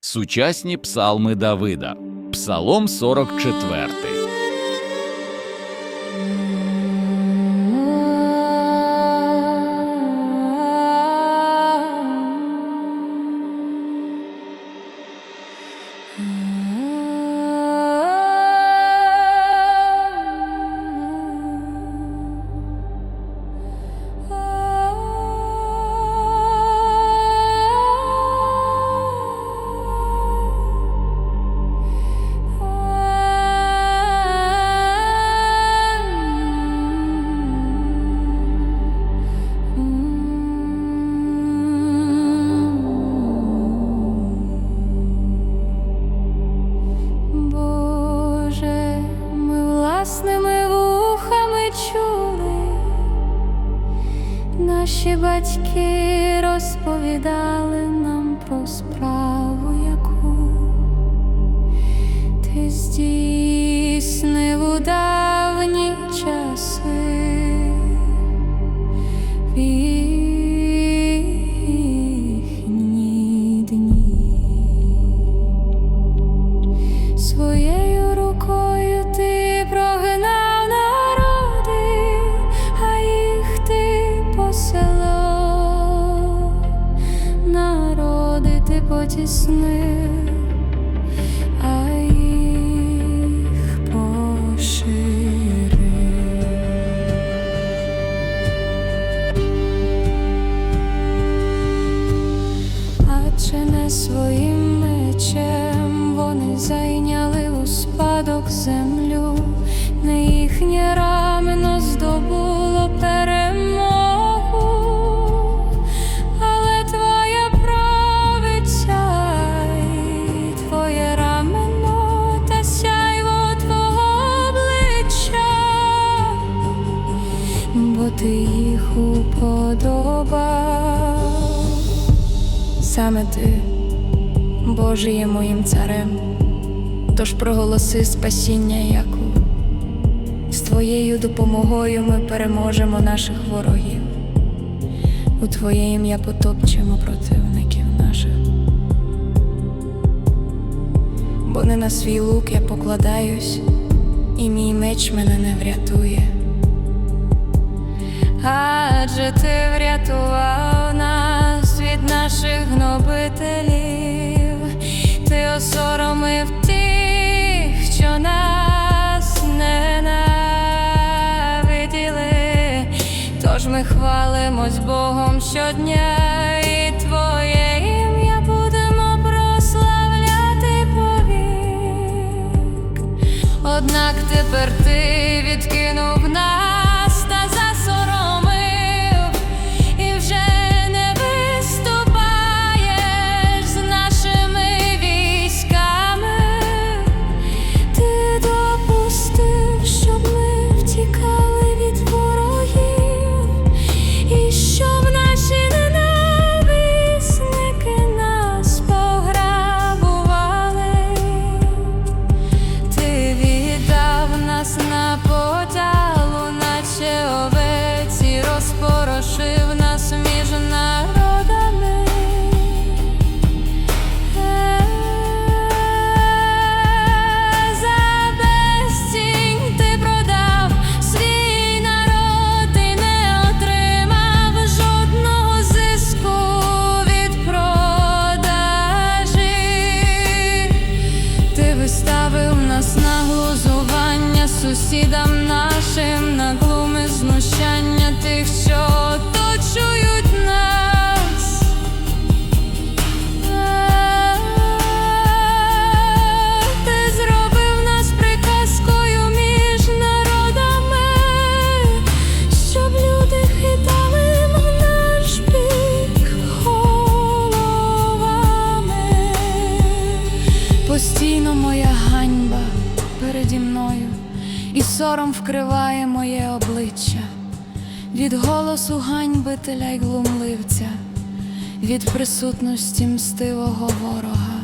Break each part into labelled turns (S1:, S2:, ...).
S1: Сучасні псалми Давида. Псалом 44.
S2: Наші батьки розповідали нам про справу, яку ти здійснив у давні часи. В. Своєю рукою потіснив, а їх пошири. А чи не своїм мечем вони зайняли ти їх уподобав. Саме ти, Боже, є моїм царем, тож проголоси спасіння яку. З твоєю допомогою ми переможемо наших ворогів. У Твоє ім'я потопчемо противників наших. Бо не на свій лук я покладаюсь, і мій меч мене не врятує. Адже ти врятував нас від наших гнобителів, ти осоромив тих, що нас ненавиділи. Тож ми хвалимось Богом щодня сусідам нашим, на глуми знущання тих, що сором вкриває моє обличчя від голосу ганьбителя й глумливця, від присутності мстивого ворога.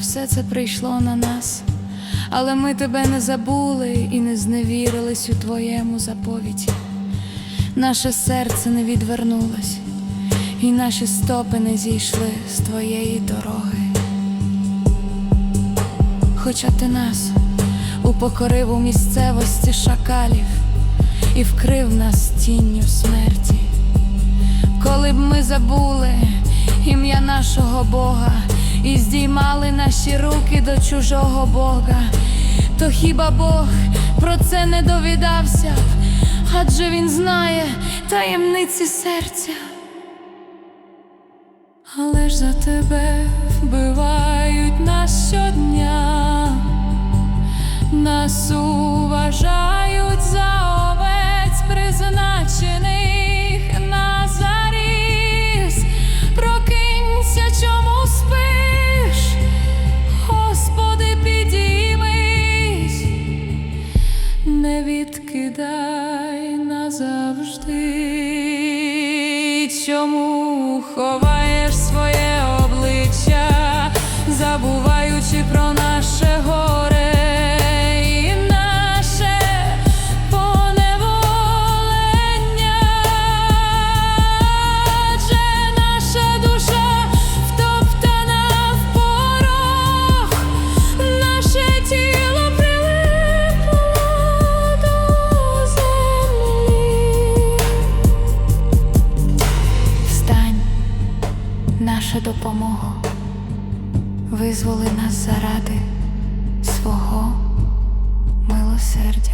S2: Все це прийшло на нас, але ми тебе не забули і не зневірились у твоєму заповіті. Наше серце не відвернулось, і наші стопи не зійшли з твоєї дороги. Хоча ти нас упокорив у місцевості шакалів і вкрив нас тінню смерті. Коли б ми забули ім'я нашого Бога і здіймали наші руки до чужого Бога, то хіба Бог про це не довідався? Адже Він знає таємниці серця. Але ж за тебе вбивають нас щодня, нас уважають за овець, призначених наша допомога, визволи нас заради свого милосердя.